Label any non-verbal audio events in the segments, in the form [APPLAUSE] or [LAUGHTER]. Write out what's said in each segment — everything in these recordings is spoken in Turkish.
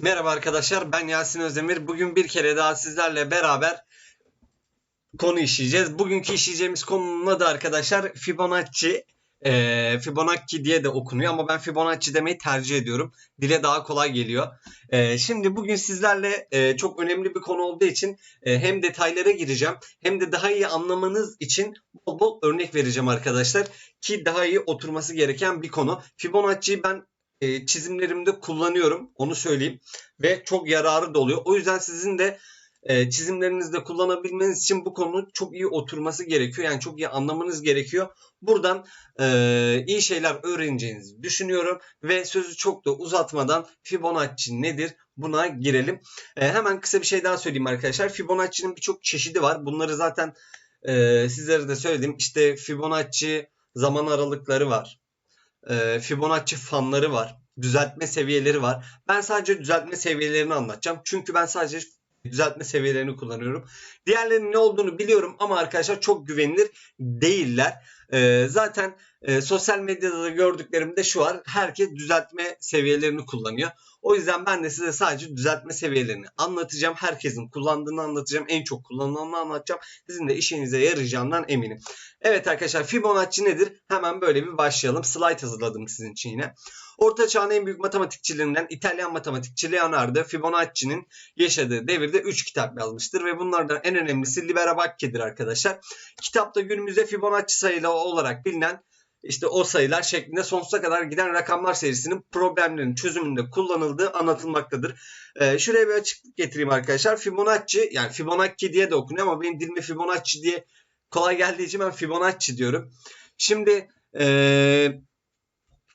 Merhaba arkadaşlar ben Yasin Özdemir. Bugün bir kere daha sizlerle beraber konu işleyeceğiz. Bugünkü işleyeceğimiz konunun adı arkadaşlar Fibonacci. Ee, Fibonacci diye de okunuyor ama ben Fibonacci demeyi tercih ediyorum. Dile daha kolay geliyor. Ee, şimdi bugün sizlerle e, çok önemli bir konu olduğu için e, hem detaylara gireceğim hem de daha iyi anlamanız için bol bol örnek vereceğim arkadaşlar. Ki daha iyi oturması gereken bir konu. Fibonacci'yi ben e, çizimlerimde kullanıyorum. Onu söyleyeyim. Ve çok yararı da oluyor. O yüzden sizin de e, çizimlerinizde kullanabilmeniz için bu konunun çok iyi oturması gerekiyor. Yani çok iyi anlamanız gerekiyor. Buradan e, iyi şeyler öğreneceğinizi düşünüyorum. Ve sözü çok da uzatmadan Fibonacci nedir? Buna girelim. E, hemen kısa bir şey daha söyleyeyim arkadaşlar. Fibonacci'nin birçok çeşidi var. Bunları zaten e, sizlere de söyledim. İşte Fibonacci zaman aralıkları var e, Fibonacci fanları var. Düzeltme seviyeleri var. Ben sadece düzeltme seviyelerini anlatacağım. Çünkü ben sadece düzeltme seviyelerini kullanıyorum. Diğerlerinin ne olduğunu biliyorum ama arkadaşlar çok güvenilir değiller. E, zaten e, sosyal medyada da gördüklerimde şu var. Herkes düzeltme seviyelerini kullanıyor. O yüzden ben de size sadece düzeltme seviyelerini anlatacağım. Herkesin kullandığını anlatacağım. En çok kullanılanını anlatacağım. Sizin de işinize yarayacağından eminim. Evet arkadaşlar Fibonacci nedir? Hemen böyle bir başlayalım. Slide hazırladım sizin için yine. Orta çağın en büyük matematikçilerinden İtalyan matematikçi Leonardo Fibonacci'nin yaşadığı devirde 3 kitap yazmıştır ve bunlardan en önemlisi Libera Bacche'dir arkadaşlar. Kitapta günümüzde Fibonacci sayıları olarak bilinen işte o sayılar şeklinde sonsuza kadar giden rakamlar serisinin problemlerin çözümünde kullanıldığı anlatılmaktadır. Ee, şuraya bir açıklık getireyim arkadaşlar. Fibonacci yani Fibonacci diye de okunuyor ama benim dilime Fibonacci diye kolay geldiği için ben Fibonacci diyorum. Şimdi ee,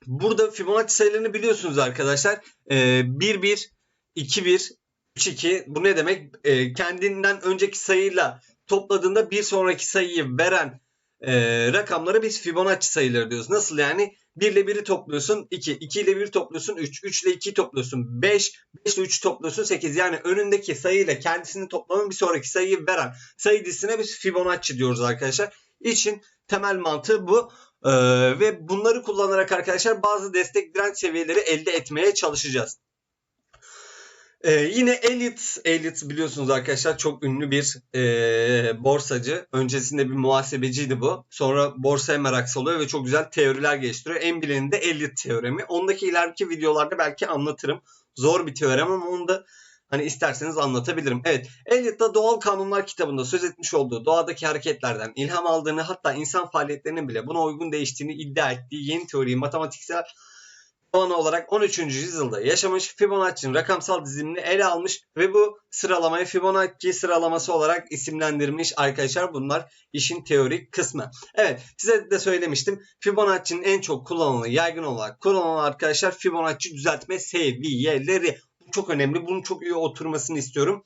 burada Fibonacci sayılarını biliyorsunuz arkadaşlar. Ee, 1 1 2 1 3 2 bu ne demek? Ee, kendinden önceki sayıyla topladığında bir sonraki sayıyı veren e, rakamlara biz Fibonacci sayıları diyoruz. Nasıl yani? 1 ile 1'i topluyorsun 2, 2 ile 1'i topluyorsun 3, 3 ile 2'yi topluyorsun 5, 5 ile 3'ü topluyorsun 8. Yani önündeki sayıyla kendisini toplamın bir sonraki sayıyı veren sayı dizisine biz Fibonacci diyoruz arkadaşlar. İçin temel mantığı bu. Ee, ve bunları kullanarak arkadaşlar bazı destek direnç seviyeleri elde etmeye çalışacağız. Ee, yine Elliot, Elliot biliyorsunuz arkadaşlar çok ünlü bir e, borsacı. Öncesinde bir muhasebeciydi bu. Sonra borsaya merak salıyor ve çok güzel teoriler geliştiriyor. En bileni de Elliot teoremi. Ondaki ileriki videolarda belki anlatırım. Zor bir teorem ama onu da hani isterseniz anlatabilirim. Evet, Elliot da Doğal Kanunlar kitabında söz etmiş olduğu doğadaki hareketlerden ilham aldığını hatta insan faaliyetlerinin bile buna uygun değiştiğini iddia ettiği yeni teoriyi matematiksel Puanı olarak 13. yüzyılda yaşamış Fibonacci'nin rakamsal dizimini ele almış ve bu sıralamayı Fibonacci sıralaması olarak isimlendirmiş arkadaşlar. Bunlar işin teorik kısmı. Evet size de söylemiştim. Fibonacci'nin en çok kullanılan, yaygın olarak kullanılan arkadaşlar Fibonacci düzeltme seviyeleri. Bu çok önemli. Bunun çok iyi oturmasını istiyorum.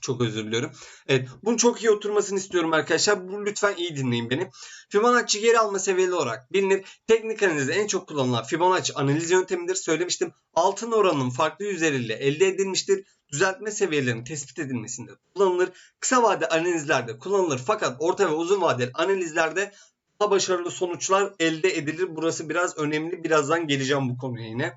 Çok özür diliyorum. Evet, bunun çok iyi oturmasını istiyorum arkadaşlar. Lütfen iyi dinleyin beni. Fibonacci geri alma seviyeli olarak bilinir. Teknik analizde en çok kullanılan Fibonacci analiz yöntemidir. Söylemiştim. Altın oranının farklı yüzleriyle elde edilmiştir. Düzeltme seviyelerinin tespit edilmesinde kullanılır. Kısa vade analizlerde kullanılır fakat orta ve uzun vadeli analizlerde daha başarılı sonuçlar elde edilir. Burası biraz önemli. Birazdan geleceğim bu konuya yine.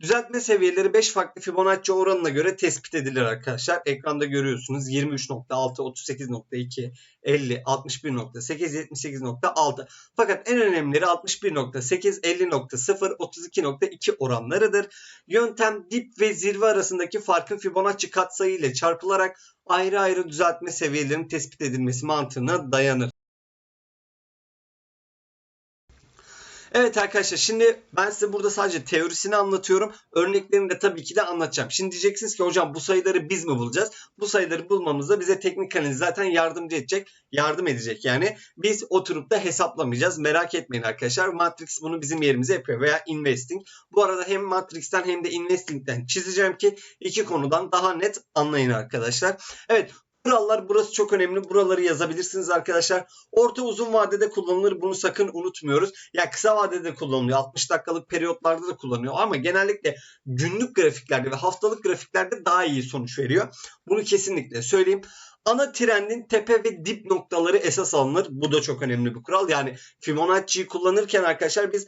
Düzeltme seviyeleri 5 farklı Fibonacci oranına göre tespit edilir arkadaşlar. Ekranda görüyorsunuz 23.6, 38.2, 50, 61.8, 78.6. Fakat en önemlileri 61.8, 50.0, 32.2 oranlarıdır. Yöntem dip ve zirve arasındaki farkın Fibonacci katsayı ile çarpılarak ayrı ayrı düzeltme seviyelerinin tespit edilmesi mantığına dayanır. Evet arkadaşlar şimdi ben size burada sadece teorisini anlatıyorum. Örneklerini de tabii ki de anlatacağım. Şimdi diyeceksiniz ki hocam bu sayıları biz mi bulacağız? Bu sayıları bulmamızda bize teknik analiz zaten yardımcı edecek. Yardım edecek yani. Biz oturup da hesaplamayacağız. Merak etmeyin arkadaşlar. Matrix bunu bizim yerimize yapıyor veya investing. Bu arada hem Matrix'ten hem de investing'den çizeceğim ki iki konudan daha net anlayın arkadaşlar. Evet Kurallar burası çok önemli. Buraları yazabilirsiniz arkadaşlar. Orta uzun vadede kullanılır. Bunu sakın unutmuyoruz. Ya kısa vadede kullanılıyor. 60 dakikalık periyotlarda da kullanılıyor. Ama genellikle günlük grafiklerde ve haftalık grafiklerde daha iyi sonuç veriyor. Bunu kesinlikle söyleyeyim. Ana trendin tepe ve dip noktaları esas alınır. Bu da çok önemli bir kural. Yani Fibonacci'yi kullanırken arkadaşlar biz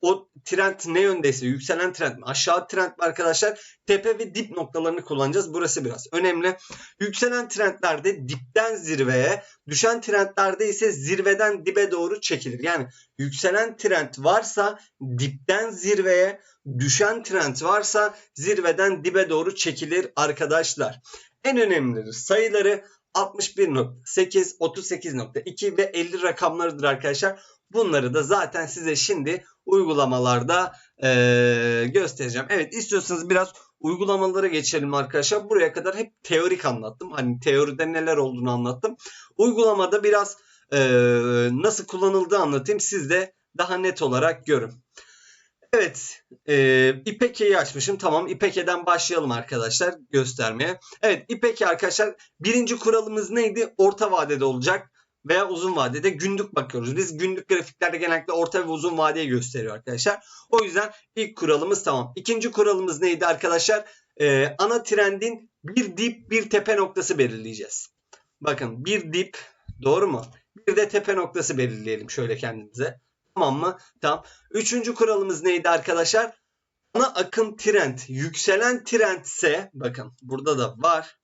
o trend ne yöndeyse yükselen trend mi aşağı trend mi arkadaşlar tepe ve dip noktalarını kullanacağız. Burası biraz önemli. Yükselen trendlerde dipten zirveye düşen trendlerde ise zirveden dibe doğru çekilir. Yani yükselen trend varsa dipten zirveye düşen trend varsa zirveden dibe doğru çekilir arkadaşlar. En önemlileri sayıları 61.8, 38.2 ve 50 rakamlarıdır arkadaşlar. Bunları da zaten size şimdi uygulamalarda eee, göstereceğim. Evet istiyorsanız biraz uygulamalara geçelim arkadaşlar. Buraya kadar hep teorik anlattım. Hani teoride neler olduğunu anlattım. Uygulamada biraz eee, nasıl kullanıldığı anlatayım. Siz de daha net olarak görün. Evet, e, İpeke'yi açmışım. Tamam, İpeke'den başlayalım arkadaşlar göstermeye. Evet, İpeke arkadaşlar birinci kuralımız neydi? Orta vadede olacak veya uzun vadede günlük bakıyoruz. Biz günlük grafiklerde genellikle orta ve uzun vadeye gösteriyor arkadaşlar. O yüzden ilk kuralımız tamam. İkinci kuralımız neydi arkadaşlar? E, ana trendin bir dip bir tepe noktası belirleyeceğiz. Bakın bir dip doğru mu? Bir de tepe noktası belirleyelim şöyle kendimize. Tamam mı? Tamam. Üçüncü kuralımız neydi arkadaşlar? Ana akım trend yükselen trendse bakın burada da var.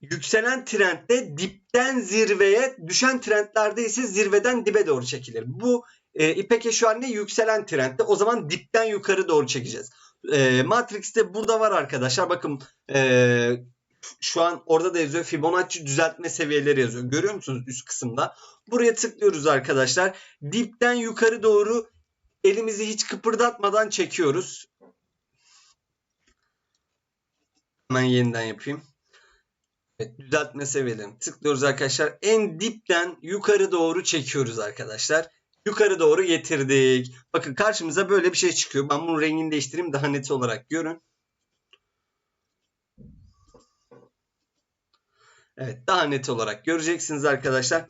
Yükselen trendde dipten zirveye düşen trendlerde ise zirveden dibe doğru çekilir. Bu e, İpek'e şu an ne? Yükselen trendde. O zaman dipten yukarı doğru çekeceğiz. E, Matrix'te burada var arkadaşlar. Bakın e, şu an orada da yazıyor. Fibonacci düzeltme seviyeleri yazıyor. Görüyor musunuz üst kısımda? Buraya tıklıyoruz arkadaşlar. Dipten yukarı doğru elimizi hiç kıpırdatmadan çekiyoruz. Hemen yeniden yapayım. Düzeltme seviyelerini tıklıyoruz arkadaşlar. En dipten yukarı doğru çekiyoruz arkadaşlar. Yukarı doğru getirdik. Bakın karşımıza böyle bir şey çıkıyor. Ben bunun rengini değiştireyim daha net olarak görün. Evet daha net olarak göreceksiniz arkadaşlar.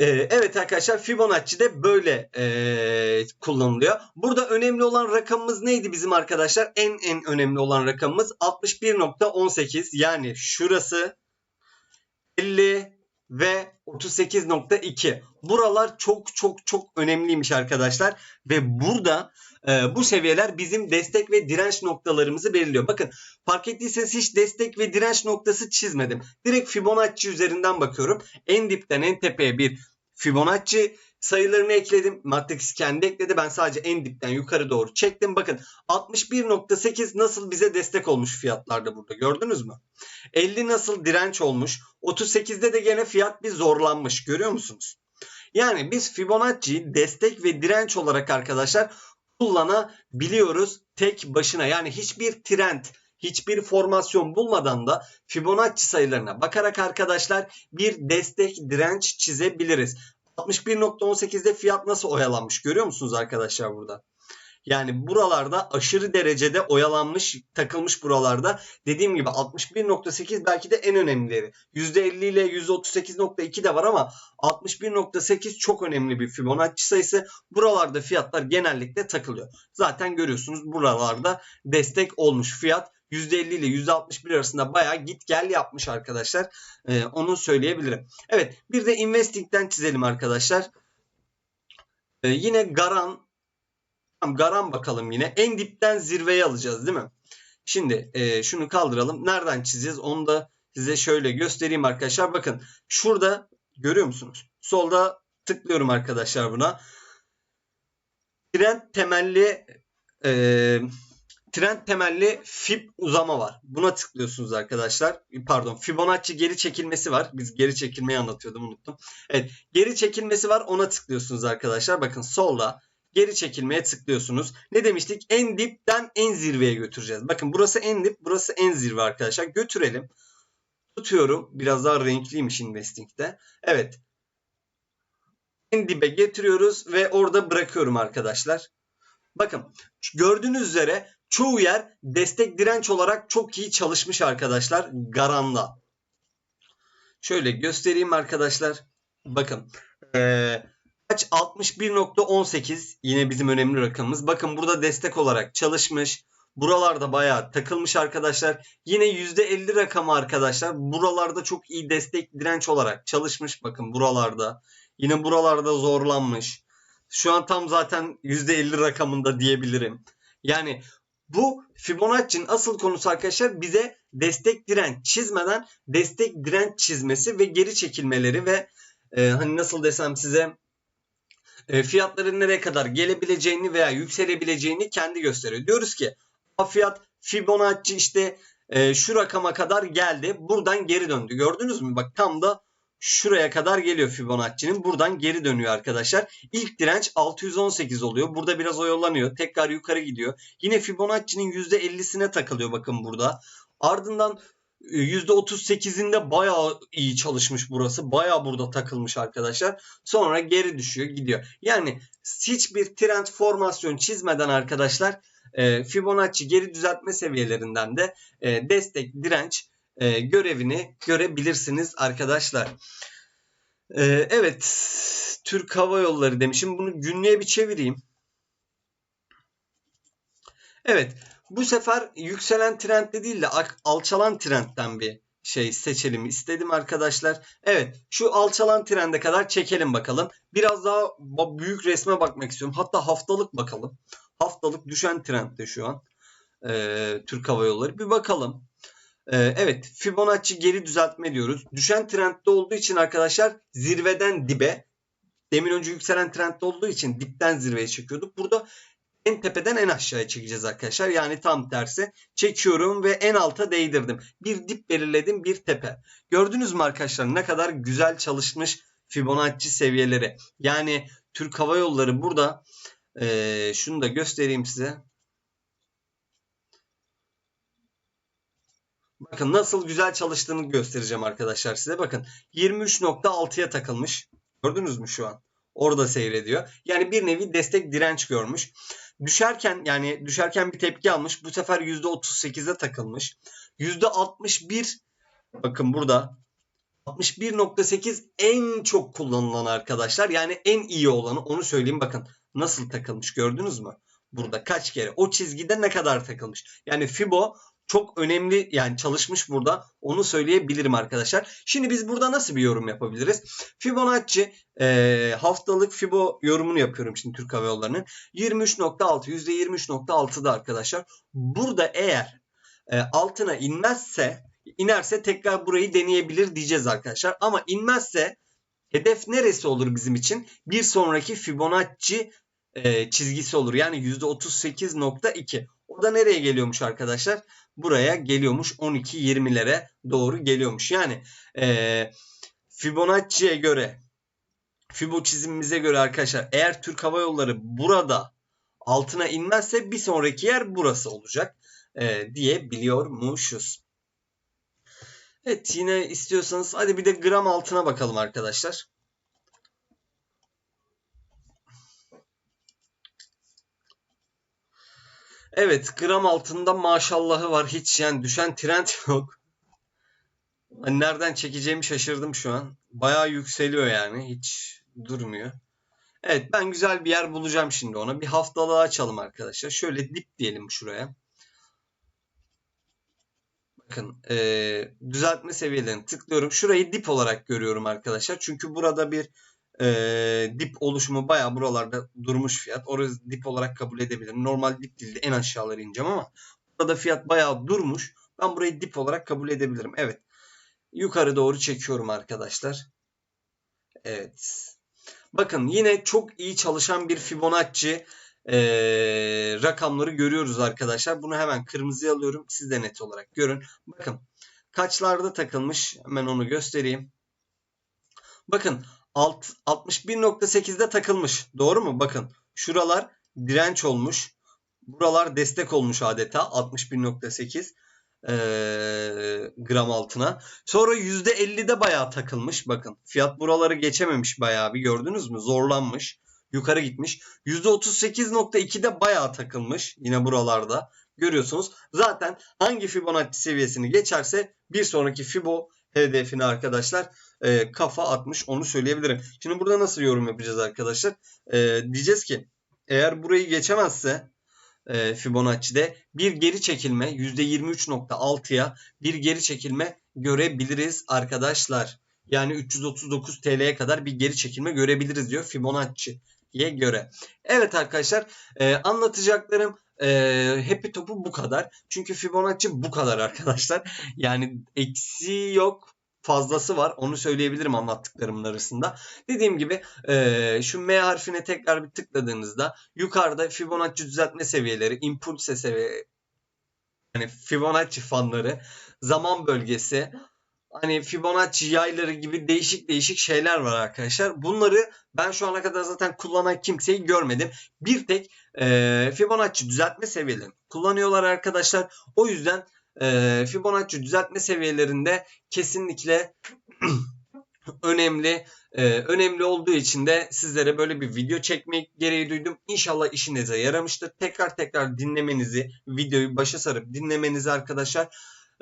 Ee, evet arkadaşlar Fibonacci de böyle ee, kullanılıyor. Burada önemli olan rakamımız neydi bizim arkadaşlar? En en önemli olan rakamımız 61.18 yani şurası 50 ve 38.2. Buralar çok çok çok önemliymiş arkadaşlar. Ve burada e, bu seviyeler bizim destek ve direnç noktalarımızı belirliyor. Bakın fark ettiyseniz hiç destek ve direnç noktası çizmedim. Direkt Fibonacci üzerinden bakıyorum. En dipten en tepeye bir Fibonacci sayılarını ekledim. Matrix kendi ekledi. Ben sadece en dipten yukarı doğru çektim. Bakın 61.8 nasıl bize destek olmuş fiyatlarda burada gördünüz mü? 50 nasıl direnç olmuş? 38'de de gene fiyat bir zorlanmış. Görüyor musunuz? Yani biz Fibonacci'yi destek ve direnç olarak arkadaşlar kullanabiliyoruz tek başına. Yani hiçbir trend, hiçbir formasyon bulmadan da Fibonacci sayılarına bakarak arkadaşlar bir destek direnç çizebiliriz. 61.18'de fiyat nasıl oyalanmış görüyor musunuz arkadaşlar burada? Yani buralarda aşırı derecede oyalanmış, takılmış buralarda. Dediğim gibi 61.8 belki de en önemlileri. %50 ile %38.2 de var ama 61.8 çok önemli bir Fibonacci sayısı. Buralarda fiyatlar genellikle takılıyor. Zaten görüyorsunuz buralarda destek olmuş fiyat. %50 ile %61 arasında bayağı git gel yapmış arkadaşlar. Ee, onu söyleyebilirim. Evet bir de investing'den çizelim arkadaşlar. Ee, yine Garan Garan bakalım yine. En dipten zirveye alacağız değil mi? Şimdi e, şunu kaldıralım. Nereden çizeceğiz? Onu da size şöyle göstereyim arkadaşlar. Bakın şurada görüyor musunuz? Solda tıklıyorum arkadaşlar buna. Trend temelli e, trend temelli fib uzama var. Buna tıklıyorsunuz arkadaşlar. Pardon Fibonacci geri çekilmesi var. Biz geri çekilmeyi anlatıyordum unuttum. Evet geri çekilmesi var ona tıklıyorsunuz arkadaşlar. Bakın solda geri çekilmeye tıklıyorsunuz. Ne demiştik? En dipten en zirveye götüreceğiz. Bakın burası en dip, burası en zirve arkadaşlar. Götürelim. Tutuyorum. Biraz daha renkliymiş investing'de. Evet. En dibe getiriyoruz ve orada bırakıyorum arkadaşlar. Bakın gördüğünüz üzere çoğu yer destek direnç olarak çok iyi çalışmış arkadaşlar Garan'da. Şöyle göstereyim arkadaşlar. Bakın. Ee, kaç 61.18 yine bizim önemli rakamımız. Bakın burada destek olarak çalışmış. Buralarda bayağı takılmış arkadaşlar. Yine %50 rakamı arkadaşlar. Buralarda çok iyi destek direnç olarak çalışmış. Bakın buralarda. Yine buralarda zorlanmış. Şu an tam zaten %50 rakamında diyebilirim. Yani bu Fibonacci'nin asıl konusu arkadaşlar bize destek direnç çizmeden destek direnç çizmesi ve geri çekilmeleri ve e, hani nasıl desem size e, fiyatların nereye kadar gelebileceğini veya yükselebileceğini kendi gösteriyor. Diyoruz ki "A fiyat Fibonacci işte e, şu rakama kadar geldi. Buradan geri döndü. Gördünüz mü? Bak tam da şuraya kadar geliyor Fibonacci'nin. Buradan geri dönüyor arkadaşlar. İlk direnç 618 oluyor. Burada biraz oyalanıyor. Tekrar yukarı gidiyor. Yine Fibonacci'nin %50'sine takılıyor bakın burada. Ardından e, %38'inde bayağı iyi çalışmış burası. Bayağı burada takılmış arkadaşlar. Sonra geri düşüyor gidiyor. Yani hiçbir trend formasyon çizmeden arkadaşlar e, Fibonacci geri düzeltme seviyelerinden de e, destek direnç e, görevini görebilirsiniz arkadaşlar. E, evet Türk Hava Yolları demişim. Bunu günlüğe bir çevireyim. Evet bu sefer yükselen trendde değil de alçalan trendten bir şey seçelim istedim arkadaşlar. Evet şu alçalan trende kadar çekelim bakalım. Biraz daha büyük resme bakmak istiyorum. Hatta haftalık bakalım. Haftalık düşen trendde şu an. Ee, Türk Hava Yolları. Bir bakalım. Ee, evet Fibonacci geri düzeltme diyoruz. Düşen trendde olduğu için arkadaşlar zirveden dibe demin önce yükselen trendde olduğu için dipten zirveye çekiyorduk. Burada en tepeden en aşağıya çekeceğiz arkadaşlar. Yani tam tersi. Çekiyorum ve en alta değdirdim. Bir dip belirledim bir tepe. Gördünüz mü arkadaşlar ne kadar güzel çalışmış Fibonacci seviyeleri. Yani Türk Hava Yolları burada ee, şunu da göstereyim size. Bakın nasıl güzel çalıştığını göstereceğim arkadaşlar size. Bakın 23.6'ya takılmış. Gördünüz mü şu an? Orada seyrediyor. Yani bir nevi destek direnç görmüş. Düşerken yani düşerken bir tepki almış. Bu sefer %38'e takılmış. %61 bakın burada 61.8 en çok kullanılan arkadaşlar. Yani en iyi olanı onu söyleyeyim bakın. Nasıl takılmış gördünüz mü? Burada kaç kere o çizgide ne kadar takılmış. Yani Fibo çok önemli yani çalışmış burada. Onu söyleyebilirim arkadaşlar. Şimdi biz burada nasıl bir yorum yapabiliriz? Fibonacci e, haftalık Fibo yorumunu yapıyorum şimdi Türk Hava Yolları'nın. 23.6 %23.6'da arkadaşlar. Burada eğer e, altına inmezse inerse tekrar burayı deneyebilir diyeceğiz arkadaşlar. Ama inmezse hedef neresi olur bizim için? Bir sonraki Fibonacci e, çizgisi olur. Yani %38.2. O da nereye geliyormuş arkadaşlar? Buraya geliyormuş 12-20'lere doğru geliyormuş. Yani e, Fibonacci'ye göre Fibo çizimimize göre arkadaşlar eğer Türk Hava Yolları burada altına inmezse bir sonraki yer burası olacak e, diyebiliyormuşuz. Evet yine istiyorsanız hadi bir de gram altına bakalım arkadaşlar. Evet gram altında maşallahı var. Hiç yani düşen trend [LAUGHS] yok. Hani nereden çekeceğimi şaşırdım şu an. Bayağı yükseliyor yani. Hiç durmuyor. Evet ben güzel bir yer bulacağım şimdi ona. Bir haftalığı açalım arkadaşlar. Şöyle dip diyelim şuraya. Bakın e, düzeltme seviyelerini tıklıyorum. Şurayı dip olarak görüyorum arkadaşlar. Çünkü burada bir e, dip oluşumu baya buralarda durmuş fiyat. Orası dip olarak kabul edebilirim. Normal dip değil de en aşağılara ineceğim ama burada fiyat baya durmuş. Ben burayı dip olarak kabul edebilirim. Evet. Yukarı doğru çekiyorum arkadaşlar. Evet. Bakın yine çok iyi çalışan bir Fibonacci e, rakamları görüyoruz arkadaşlar. Bunu hemen kırmızıya alıyorum. Siz de net olarak görün. Bakın kaçlarda takılmış hemen onu göstereyim. Bakın 61.8'de takılmış. Doğru mu? Bakın şuralar direnç olmuş. Buralar destek olmuş adeta 61.8 e, gram altına. Sonra %50'de bayağı takılmış. Bakın fiyat buraları geçememiş bayağı bir gördünüz mü? Zorlanmış. Yukarı gitmiş. %38.2'de bayağı takılmış. Yine buralarda. Görüyorsunuz. Zaten hangi Fibonacci seviyesini geçerse bir sonraki Fibo hedefini arkadaşlar e, kafa atmış onu söyleyebilirim. Şimdi burada nasıl yorum yapacağız arkadaşlar? E, diyeceğiz ki eğer burayı geçemezse e, Fibonacci'de bir geri çekilme %23.6'ya bir geri çekilme görebiliriz arkadaşlar. Yani 339 TL'ye kadar bir geri çekilme görebiliriz diyor Fibonacci tepkiye göre. Evet arkadaşlar e, anlatacaklarım e, Happy Top'u bu kadar. Çünkü Fibonacci bu kadar arkadaşlar. Yani eksiği yok fazlası var. Onu söyleyebilirim anlattıklarımın arasında. Dediğim gibi e, şu M harfine tekrar bir tıkladığınızda yukarıda Fibonacci düzeltme seviyeleri, impulse seviye yani Fibonacci fanları, zaman bölgesi, hani Fibonacci yayları gibi değişik değişik şeyler var arkadaşlar. Bunları ben şu ana kadar zaten kullanan kimseyi görmedim. Bir tek e, Fibonacci düzeltme seviyelerini kullanıyorlar arkadaşlar. O yüzden e, Fibonacci düzeltme seviyelerinde kesinlikle [CLEARS THROAT] önemli. E, önemli olduğu için de sizlere böyle bir video çekmek gereği duydum. İnşallah işinize yaramıştır. Tekrar tekrar dinlemenizi, videoyu başa sarıp dinlemenizi arkadaşlar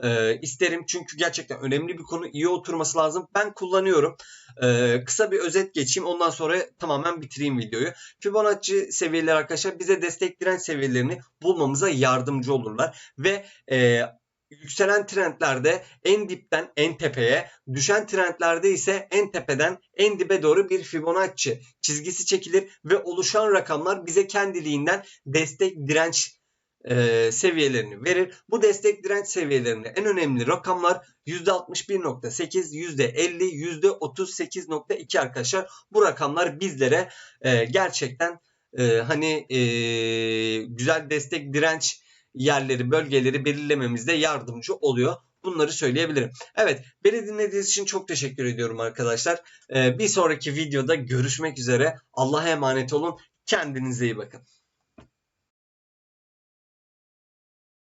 e, isterim. Çünkü gerçekten önemli bir konu. iyi oturması lazım. Ben kullanıyorum. E, kısa bir özet geçeyim. Ondan sonra tamamen bitireyim videoyu. Fibonacci seviyeleri arkadaşlar bize destek direnç seviyelerini bulmamıza yardımcı olurlar. Ve e, yükselen trendlerde en dipten en tepeye, düşen trendlerde ise en tepeden en dibe doğru bir Fibonacci çizgisi çekilir ve oluşan rakamlar bize kendiliğinden destek direnç e, seviyelerini verir. Bu destek direnç seviyelerinde en önemli rakamlar %61.8, %50, %38.2 arkadaşlar. Bu rakamlar bizlere e, gerçekten e, hani e, güzel destek direnç yerleri, bölgeleri belirlememizde yardımcı oluyor. Bunları söyleyebilirim. Evet, beni dinlediğiniz için çok teşekkür ediyorum arkadaşlar. Ee, bir sonraki videoda görüşmek üzere. Allah'a emanet olun. Kendinize iyi bakın.